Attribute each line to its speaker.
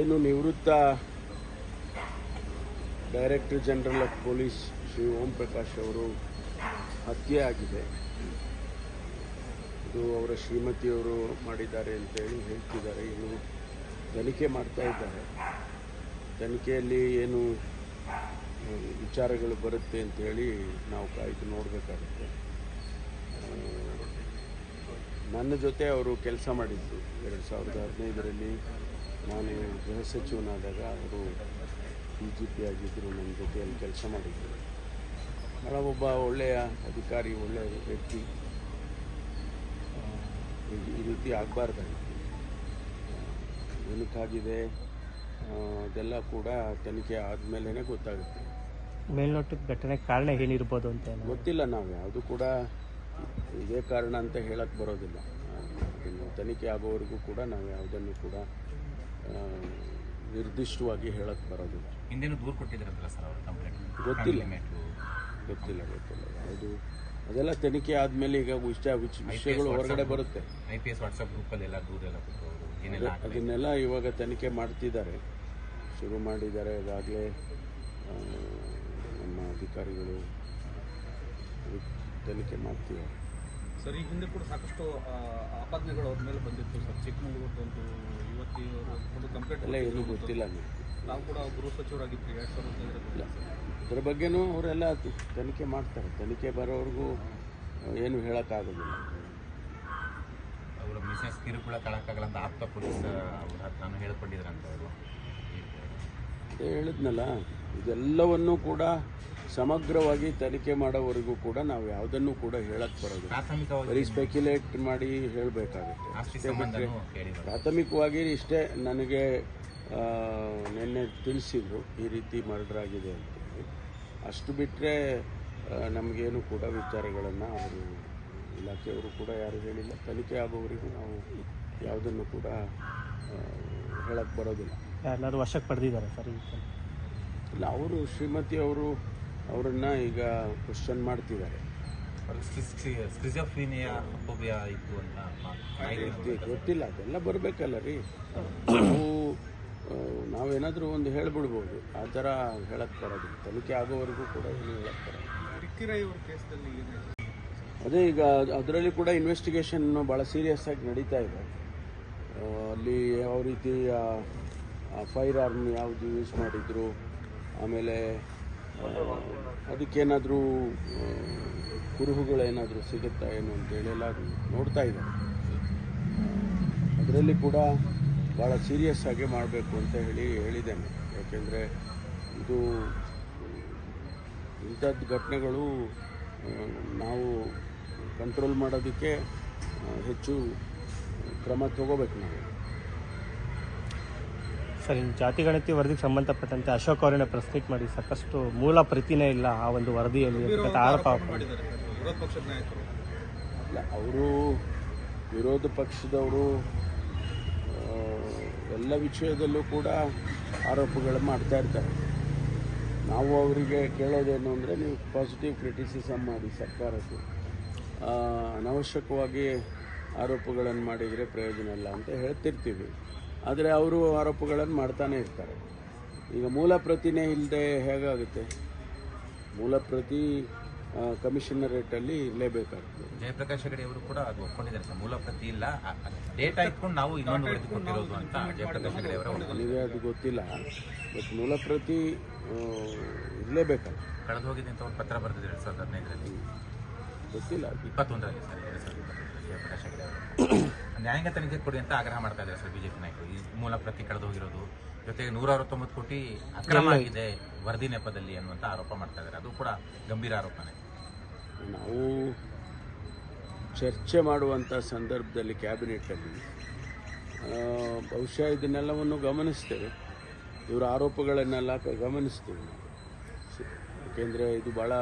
Speaker 1: ಏನು ನಿವೃತ್ತ director general of police Shri Om Prakash ಅವರು ಹತ್ಯೆ ಆಗಿದೆ. ಇದು ಅವರ ಶ್ರೀಮತಿಯವರು ಮಾಡಿದ್ದಾರೆ ಅಂತೇಳಿ ಹೇಳ್ತಿದ್ದಾರೆ, ಇನ್ನು ತನಿಖೆ ಮಾಡ್ತಾ ಇದ್ದಾರೆ. ತನಿಖೆಯಲ್ಲಿ ಏನು ವಿಚಾರಗಳು ಬರುತ್ತೆ ಅಂತೇಳಿ ನಾವು ಕಾಯ್ದು ನೋಡಬೇಕಾಗುತ್ತೆ. ನನ್ನ ಜೊತೆ ಅವರು ಕೆಲಸ ಮಾಡಿದ್ರು. ಎರಡು ಸಾವಿರದ ಹದಿನೈದರಲ್ಲಿ ನಾನು ಗೃಹ ಸಚಿವನಾದಾಗ ಅವರು ಡಿ ಜಿ ಪಿ ಆಗಿದ್ದರು ನನ್ನ ಜೊತೆಯಲ್ಲಿ ಕೆಲಸ ಮಾಡಿದ್ದರು ಭಾಳ ಒಬ್ಬ ಒಳ್ಳೆಯ ಅಧಿಕಾರಿ ಒಳ್ಳೆಯ ವ್ಯಕ್ತಿ. ಈ- ರೀತಿ ಆಗಬಾರ್ದಾಗಿತ್ತು. ಏನಕ್ಕಾಗಿದೆ ಅದೆಲ್ಲ ಕೂಡ ತನಿಖೆ ಆದಮೇಲೆ ಗೊತ್ತಾಗುತ್ತೆ.
Speaker 2: ಮೇಲ್ನೋಟಕ್ಕೆ ಘಟನೆ ಕಾರಣ ಏನಿರ್ಬೋದು ಅಂತ
Speaker 1: ಗೊತ್ತಿಲ್ಲ ನಾವು. ಯಾವುದು ಕೂಡ ಇದೇ ಕಾರಣ ಅಂತ ಹೇಳಕ್ಕೆ ಬರೋದಿಲ್ಲ. ಇನ್ನು ತನಿಖೆ ಆಗೋವರೆಗೂ ಕೂಡ ನಾವು ಯಾವುದನ್ನು ಕೂಡ ನಿರ್ದಿಷ್ಟವಾಗಿ ಹೇಳಕ್ಕೆ ಬರೋದಿಲ್ಲ
Speaker 3: ಹಿಂದೇನು ದೂರು ಕೊಟ್ಟಿದ್ರಂತಲ್ಲ ಸರ್ ಅವರು ಕಂಪ್ಲೇಂಟ್?
Speaker 1: ಗೊತ್ತಿಲ್ಲ. ಗೊತ್ತಿಲ್ಲ ಗೊತ್ತಿಲ್ಲ. ಯಾವುದು? ಅದೆಲ್ಲ ತನಿಖೆ ಆದಮೇಲೆ ಈಗ ವಿಷಯ ವಿಷಯಗಳು ಹೊರಗಡೆ ಬರುತ್ತೆ.
Speaker 3: ಐ ಪಿ ಎಸ್ ವಾಟ್ಸಪ್ ಏನೆಲ್ಲ
Speaker 1: ಅದನ್ನೆಲ್ಲ ಇವಾಗ ತನಿಖೆ ಮಾಡ್ತಿದ್ದಾರೆ. ಶುರು ಮಾಡಿದ್ದಾರೆ ಅದಾಗಲೇ ನಮ್ಮ ಅಧಿಕಾರಿಗಳು. ತನಿಖೆ ಮಾಡ್ತೀವಿ
Speaker 4: ಸರ್ ಈ ಹಿಂದೆ ಕೂಡ ಸಾಕಷ್ಟು ಆಪಾದನೆಗಳು ಅವ್ರ ಮೇಲೆ ಬಂದಿತ್ತು ಸರ್. ಚಿಕ್ಕಮಗಳೂರದೊಂದು ಯುವತಿ ಒಂದು ಕಂಪ್ಲೇಂಟ್
Speaker 1: ಎಲ್ಲ ಏನೂ ಗೊತ್ತಿಲ್ಲ.
Speaker 4: ನಾವು ಕೂಡ ಗೃಹ ಸಚಿವರಾಗಿದ್ವಿ ಎರಡು ಸಾವಿರದ ಹದಿನೈದರಲ್ಲಿ
Speaker 1: ಅದ್ರ ಬಗ್ಗೆನೂ ಅವರೆಲ್ಲ ತನಿಖೆ ಮಾಡ್ತಾರೆ. ತನಿಖೆ ಬರೋವರೆಗೂ ಏನು ಹೇಳೋಕ್ಕಾಗೋದಿಲ್ಲ.
Speaker 3: ಅವರ ಮಿಸಸ್ ಕಿರುಕುಳ ತಳಕಾಗಲ್ಲ ಅಂತ ಆಪ್ತ ಪೊಲೀಸ್ ಅವ್ರ ಹತ್ರನೂ ಹೇಳ್ಕೊಂಡಿದ್ರಂತ ಅವರು.
Speaker 1: ಅದೇ ಹೇಳಿದ್ನಲ್ಲ. ಇದೆಲ್ಲವನ್ನೂ ಕೂಡ ಸಮಗ್ರವಾಗಿ ತನಿಖೆ ಮಾಡೋವರೆಗೂ ಕೂಡ ನಾವು ಯಾವುದನ್ನು ಕೂಡ ಹೇಳಕ್ಕೆ ಬರೋದು
Speaker 3: ಪ್ರಾಥಮಿಕವಾಗಿ
Speaker 1: ಬರೀ ಸ್ಪೆಕ್ಯುಲೇಟ್ ಮಾಡಿ ಹೇಳಬೇಕಾಗುತ್ತೆ. ಪ್ರಾಥಮಿಕವಾಗಿ ಇಷ್ಟೇ ನನಗೆ ನಿನ್ನೆ ತಿಳಿಸಿದ್ರು ಈ ರೀತಿ ಮರ್ಡರ್ ಆಗಿದೆ ಅಂತ ಅಷ್ಟು ಬಿಟ್ಟರೆ ನಮಗೇನು ಕೂಡ ವಿಚಾರಗಳನ್ನು ಅವರು ಇಲಾಖೆಯವರು ಕೂಡ ಯಾರು ಹೇಳಿಲ್ಲ. ತನಿಖೆ ಆಗೋವರೆಗೂ ನಾವು ಯಾವುದನ್ನು ಕೂಡ ಹೇಳಕ್ಕೆ ಬರೋದಿಲ್ಲ.
Speaker 2: ಎಲ್ಲರೂ ವಶಕ್ಕೆ ಪಡೆದಿದ್ದಾರೆ ಸರ್ ಈ
Speaker 1: ಇಲ್ಲ ಅವರು ಶ್ರೀಮತಿ ಅವರು ಅವರನ್ನು ಈಗ ಕ್ವಶನ್ ಮಾಡ್ತಿದ್ದಾರೆ. ಗೊತ್ತಿಲ್ಲ ಅದೆಲ್ಲ ಬರಬೇಕಲ್ಲ ರೀ. ನಾವು ನಾವೇನಾದರೂ ಒಂದು ಹೇಳ್ಬಿಡ್ಬೋದು. ಆ ಥರ ಹೇಳಕ್ಕೆ ಬರೋದು. ತನಿಖೆ ಆಗೋವರೆಗೂ ಕೂಡ ಏನು ಹೇಳಕ್ಕೆ ಬರೋದು. ಅದೇ ಈಗ ಅದರಲ್ಲಿ ಕೂಡ ಇನ್ವೆಸ್ಟಿಗೇಷನ್ ಭಾಳ ಸೀರಿಯಸ್ ಆಗಿ ನಡೀತಾ ಇದೆ. ಅಲ್ಲಿ ಯಾವ ರೀತಿ ಫೈರ್ ಆರ್ಮ್ ಯಾವುದು ಯೂಸ್ ಮಾಡಿದ್ರು ಆಮೇಲೆ ಅದಕ್ಕೇನಾದರೂ ಕುರುಹುಗಳೇನಾದರೂ ಸಿಗುತ್ತಾ ಏನು ಅಂತೇಳಿ ಎಲ್ಲ ನೋಡ್ತಾ ಇದ್ದಾರೆ. ಅದರಲ್ಲಿ ಕೂಡ ಭಾಳ ಸೀರಿಯಸ್ ಆಗಿ ಮಾಡಬೇಕು ಅಂತ ಹೇಳಿ ಹೇಳಿದ್ದೇನೆ. ಯಾಕೆಂದರೆ ಇದು ಇಂಥದ್ದು ಘಟನೆಗಳು ನಾವು ಕಂಟ್ರೋಲ್ ಮಾಡೋದಕ್ಕೆ ಹೆಚ್ಚು ಕ್ರಮ ತಗೋಬೇಕು ನಾವು.
Speaker 2: ಸರ್ ಇನ್ನು ಜಾತಿ ಗಣತಿ ವರದಿಗೆ ಸಂಬಂಧಪಟ್ಟಂತೆ ಅಶೋಕ್ ಅವರನ್ನ ಪ್ರಶ್ನೆ ಮಾಡಿ ಸಾಕಷ್ಟು ಮೂಲ ಪ್ರತಿನೇ ಇಲ್ಲ ಆ ಒಂದು ವರದಿಯಲ್ಲಿ. ಅಂತ ಆರೋಪ
Speaker 4: ಮಾಡಿದ್ದಾರೆ ವಿರೋಧ ಪಕ್ಷದ ನಾಯಕರು.
Speaker 1: ಅಲ್ಲ ಅವರು ವಿರೋಧ ಪಕ್ಷದವರು ಎಲ್ಲ ವಿಷಯದಲ್ಲೂ ಕೂಡ ಆರೋಪಗಳು ಮಾಡ್ತಾ ಇರ್ತಾರೆ. ನಾವು ಅವರಿಗೆ ಕೇಳೋದೇನು ಅಂದರೆ ನೀವು ಪಾಸಿಟಿವ್ ಕ್ರಿಟಿಸಿಸಮ್ ಮಾಡಿ ಸರ್ಕಾರಕ್ಕೆ. ಅನವಶ್ಯಕವಾಗಿ ಆರೋಪಗಳನ್ನು ಮಾಡಿದರೆ ಪ್ರಯೋಜನ ಇಲ್ಲ ಅಂತ ಹೇಳ್ತಿರ್ತೀವಿ. ಆದರೆ ಅವರು ಆರೋಪಗಳನ್ನು ಮಾಡ್ತಾನೆ ಇರ್ತಾರೆ. ಈಗ ಮೂಲ ಪ್ರತಿನೇ ಇಲ್ಲದೆ ಹೇಗಾಗುತ್ತೆ? ಮೂಲ ಪ್ರತಿ ಕಮಿಷನರೇಟಲ್ಲಿ ಇರಲೇಬೇಕಾಗ್ತದೆ.
Speaker 3: ಜಯಪ್ರಕಾಶ್ ಹೆಗಡೆ ಅವರು ಕೂಡ ಅದು ಒಪ್ಕೊಂಡಿದ್ದಾರೆ ಸರ್. ಮೂಲ ಪ್ರತಿ ಇಲ್ಲ. ಡೇಟಾ ಇಟ್ಕೊಂಡು ನಾವು ಇನ್ನೊಂದು ವರದಿ ಕೊಟ್ಟಿರೋದು ಅಂತ ಜಯಪ್ರಕಾಶ್ ಹೆಗಡೆ ಅವರ
Speaker 1: ನನಗೆ ಅದು ಗೊತ್ತಿಲ್ಲ. ಬಟ್ ಮೂಲ ಪ್ರತಿ ಇರಲೇಬೇಕಲ್ಲ
Speaker 3: ಕಳೆದು ಹೋಗಿದೆ ಅಂತ ಒಂದು ಪತ್ರ ಬರೆದಿದೆ ಎರಡು ಸಾವಿರದ ಹದಿನೈದರಲ್ಲಿ.
Speaker 1: ಗೊತ್ತಿಲ್ಲ.
Speaker 3: ಇಪ್ಪತ್ತೊಂದರಲ್ಲಿ ಸರ್ ಎರಡು ಸಾವಿರದ ಇಪ್ಪತ್ತೊಂದರಲ್ಲಿ ಜಯಪ್ರಕಾಶ್ ಹೆಗಡೆ ಅವರು. ನ್ಯಾಯಾಂಗ ತನಿಖೆ ಕೊಡಿ ಅಂತ ಆಗ್ರಹ ಮಾಡ್ತಾ ಇದ್ದಾರೆ ಸರ್ ಬಿಜೆಪಿ ನಾಯಕರು. ಈ ಮೂಲ ಪ್ರತಿ ಕಳೆದು ಹೋಗಿರೋದು. ಜೊತೆಗೆ ನೂರ ಅರವತ್ತೊಂಬತ್ತು ಕೋಟಿ ಅಕ್ರಮ ಆಗಿದೆ ವರದಿ ನೆಪದಲ್ಲಿ ಅನ್ನುವಂಥ ಆರೋಪ ಮಾಡ್ತಾ ಇದ್ದಾರೆ. ಅದು ಕೂಡ ಗಂಭೀರ ಆರೋಪನೇ.
Speaker 1: ನಾವು ಚರ್ಚೆ ಮಾಡುವಂಥ ಸಂದರ್ಭದಲ್ಲಿ ಕ್ಯಾಬಿನೆಟ್ನಲ್ಲಿ ಆ, ಬಹುಶಃ ಇದನ್ನೆಲ್ಲವನ್ನು ಗಮನಿಸ್ತೇವೆ. ಇವರ ಆರೋಪಗಳನ್ನೆಲ್ಲ ಗಮನಿಸ್ತೇವೆ ಗಮನಿಸ್ತೀವಿ ನಾವು. ಯಾಕೆಂದರೆ ಇದು ಭಾಳ